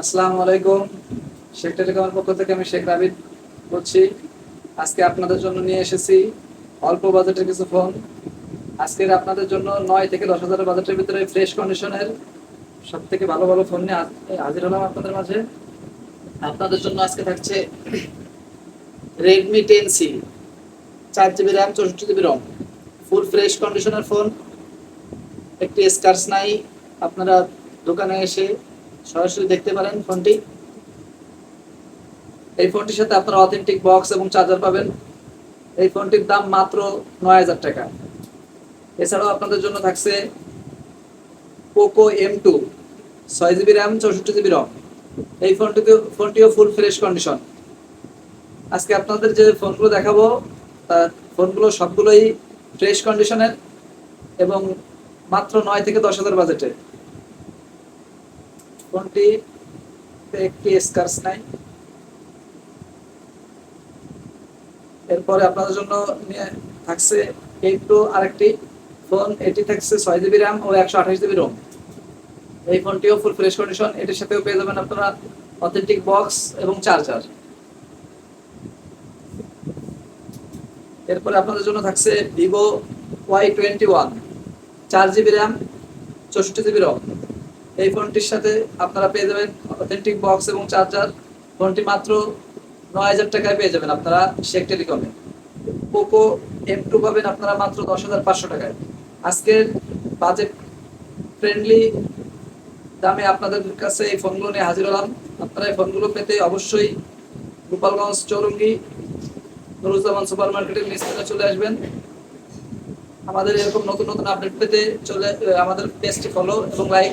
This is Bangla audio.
আসসালামু আলাইকুম। শেখ টেলিকমের পক্ষ থেকে আমি শেখ রাবিদ বলছি। আজকে আপনাদের জন্য নিয়ে এসেছি অল্প বাজেটের কিছু ফোন। আজকের আপনাদের জন্য নয় থেকে দশ হাজার বাজেটের ভিতরে ফ্রেশ কন্ডিশনের সব থেকে ভালো ভালো ফোন নিয়ে হাজির হলাম আপনাদের মাঝে। আপনাদের জন্য আজকে থাকছে রেডমি টেন সি চার জিবি র্যাম চৌষট্টি জিবি রম ফুল ফ্রেশ কন্ডিশনের ফোন। একটি স্কার্স নাই। আপনারা দোকানে এসে সরাসরি দেখতে পারেন ফোনটি। এই ফোনটির সাথে আপনারা অথেন্টিক বক্স এবং চার্জার পাবেন। এই ফোনটির দাম মাত্র নয় হাজার টাকা। এছাড়াও আপনাদের জন্য থাকছে পোকো এম টু ছয় জিবি র্যাম চৌষট্টি জিবি রম এই ফোনটিতে ফোনটিও ফুল ফ্রেশ কন্ডিশন আজকে আপনাদের যে ফোনগুলো দেখাবো, তার ফোনগুলো সবগুলোই ফ্রেশ কন্ডিশনের এবং মাত্র নয় থেকে দশ হাজার বাজেটে ফোনটি একটি স্কার্স নাই। এরপরে আপনাদের জন্য নিয়ে থাকছে একটু আরেকটি ফোন। এটি থাকছে ছয় জিবি র্যাম ও একশো আঠাশ জিবি রোম। এই ফোনটিও ফুল ফ্রেশ কন্ডিশন এটির সাথেও পেয়ে যাবেন আপনারা অথেন্টিক বক্স এবং চার্জার এরপরে আপনাদের জন্য থাকছে ভিভো ওয়াই টোয়েন্টি ওয়ান চার জিবি র্যাম, চৌষট্টি জিবি রম। এই ফোনটির সাথে আপনারা পেয়ে যাবেন অথেন্টিক বক্স এবং চার্জার ফোনটি মাত্র নয় হাজার টাকায় পেয়ে যাবেন আপনারা শেখ টেলিকমে পোকো এম টু পাবেন আপনারা মাত্র দশ হাজার পাঁচশো টাকায়। আজকের বাজেট ফ্রেন্ডলি দামে আপনাদের কাছে এই ফোনগুলো নিয়ে হাজির হলাম। আপনারা এই ফোনগুলো পেতে অবশ্যই গোপালগঞ্জ চৌরঙ্গি, নুরুজ্জামান সুপার মার্কেটের নিচে চলে আসবেন। আমাদের এরকম নতুন নতুন আপডেট পেতে চলে, আমাদের পেজটি ফলো এবং লাইক